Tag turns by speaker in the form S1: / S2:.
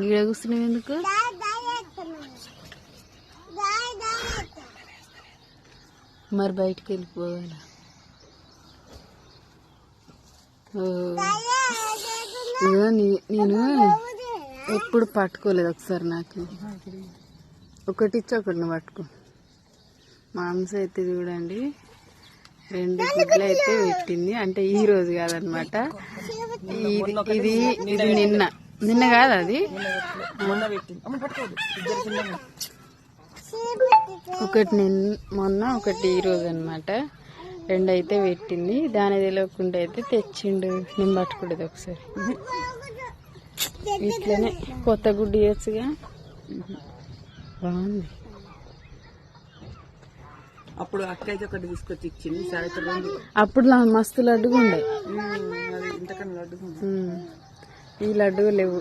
S1: ఈడ కూర్చున్నావు ఎందుకు? మరి బయటికి వెళ్ళిపోవాలి? నేను ఎప్పుడు పట్టుకోలేదు ఒకసారి నాకు. ఒకటి ఇచ్చి ఒకటి నువ్వు పట్టుకో. మాంసం అయితే చూడండి. రెండు గుడ్లు అయితే పెట్టింది. అంటే ఈ రోజు కాదనమాట. ఇది ఇది ఇది నిన్న. నిన్న కాదు అది? ఒకటి నిన్న మొన్న ఒకటి ఈ రోజు అనమాట రెండు అయితే పెట్టింది. దాని తెలియకుండా అయితే తెచ్చిండు. నేను పట్టుకోలేదు ఒకసారి. ఇట్లనే కొత్త గుడ్డు వేయచ్చుగా బాగుంది.
S2: అప్పుడు అక్క అయితే ఒకటి తీసుకొచ్చి ఇచ్చింది.
S1: అప్పుడు మస్తు లడ్డుగా ఉండే
S2: ఇంతకన్నా లడ్డుగా.
S1: ఈ లడ్డుగా లేవు.